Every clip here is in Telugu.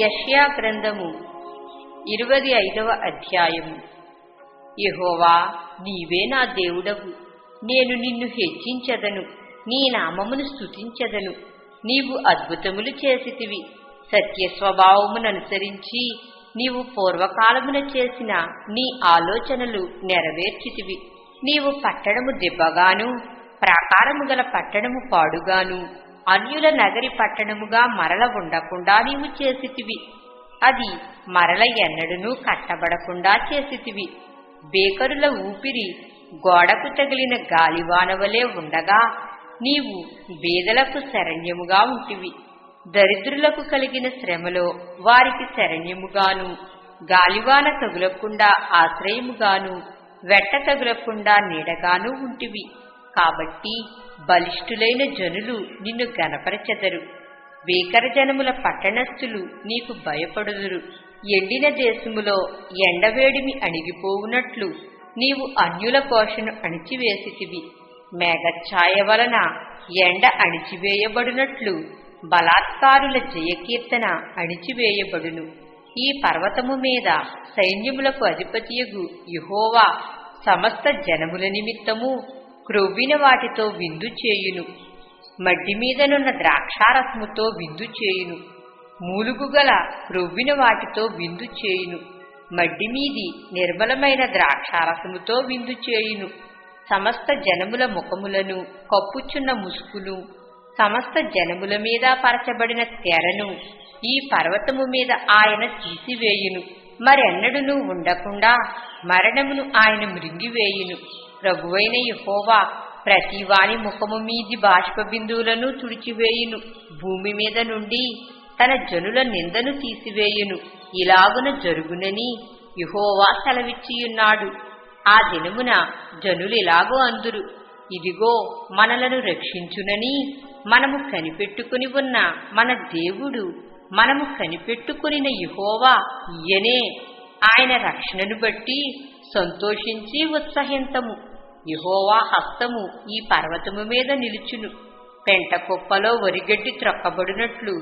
యష్యా గ్రంథము ఇరవై ఐదవ అధ్యాయము. యహోవా నీవే నా దేవుడవు. నేను నిన్ను హెచ్చించదను. నీ నామమును స్థుతించదను నీవు అద్భుతములు చేసితివి. సత్య స్వభావముననుసరించి నీవు పూర్వకాలమున చేసిన నీ ఆలోచనలు నెరవేర్చితివి. నీవు పట్టణము దెబ్బగాను ప్రాకారము గల పట్టణము పాడుగాను. అన్యుల నగరి పట్టణముగా మరల ఉండకుండా నీవు చేసితివి. అది మరల ఎన్నడూనూ కట్టబడకుండా చేసితివి. బేకరుల ఊపిరి గోడకు తగిలిన గాలివానవలే ఉండగా నీవు బేదలకు శరణ్యముగా ఉంటివి. దరిద్రులకు కలిగిన శ్రమలో వారికి శరణ్యముగాను గాలివాన తగులకుండా ఆశ్రయముగాను వెట్ట తగులకుండా నీడగాను ఉంటివి. కాబట్టి బలిష్ఠులైన జనులు నిన్ను గనపరచెదరు బేకర జనముల పట్టణస్థులు నీకు భయపడుదురు. ఎండిన దేశములో ఎండవేడిమి అణిగిపోవునట్లు నీవు అన్యుల పోషను అణిచివేసితివి. మేఘఛాయ వలన ఎండ అణిచివేయబడినట్లు బలాత్కారుల జయకీర్తన అణిచివేయబడును. ఈ పర్వతము మీద సైన్యములకు అధిపతియగు యుహోవా సమస్త జనముల నిమిత్తము క్రొవ్విన వాటితో విందు చేయును. మడ్డి మీదనున్న ద్రాక్షారసముతో విందు చేయును. మూలుగుగల క్రొవ్విన వాటితో విందు చేయును. మడ్డి మీది నిర్మలమైన ద్రాక్షారసముతో విందు చేయును. సమస్త జనముల ముఖములను కప్పుచున్న ముసుకును సమస్త జనముల మీద పరచబడిన తెరను ఈ పర్వతము మీద ఆయన తీసివేయును. మరెన్నడును ఉండకుండా మరణమును ఆయన మృంగివేయును. ప్రభువైన యహోవా ప్రతివాని ముఖము మీది బాష్ప బిందువులను తుడిచివేయును. భూమి మీద నుండి తన జనుల నిందను తీసివేయును. ఇలాగున జరుగునని యుహోవా సెలవిచ్చియున్నాడు. ఆ దినమున జనులిలాగో అందురు. ఇదిగో మనలను రక్షించునని మనము కనిపెట్టుకుని ఉన్న మన దేవుడు మనము కనిపెట్టుకునిన యుహోవా ఈయనే. ఆయన రక్షణను బట్టి సంతోషించి ఉత్సహింతము. యహోవా హస్తము ఈ పర్వతము మీద నిలుచును. పెంట కుప్పలో వరిగడ్డి త్రొక్కబడినట్లు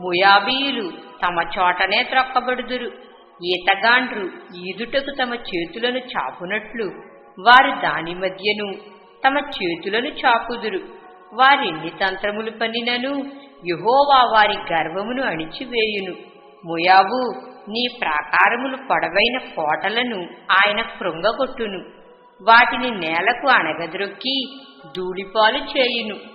ముయాబీయులు తమ చోటనే త్రొక్కబడుదురు. ఈతగాండ్రు ఈదుటకు తమ చేతులను చాపునట్లు వారు దాని మధ్యను తమ చేతులను చాపుదురు. వారెన్ని తంత్రములు పనినను యహోవా వారి గర్వమును అణిచివేయును. ముయాబు నీ ప్రాకారములు పొడవైన కోటలను ఆయన కృంగగొట్టును. వాటిని నేలకు అణగద్రొక్కి ధూళిపాలు చేయును.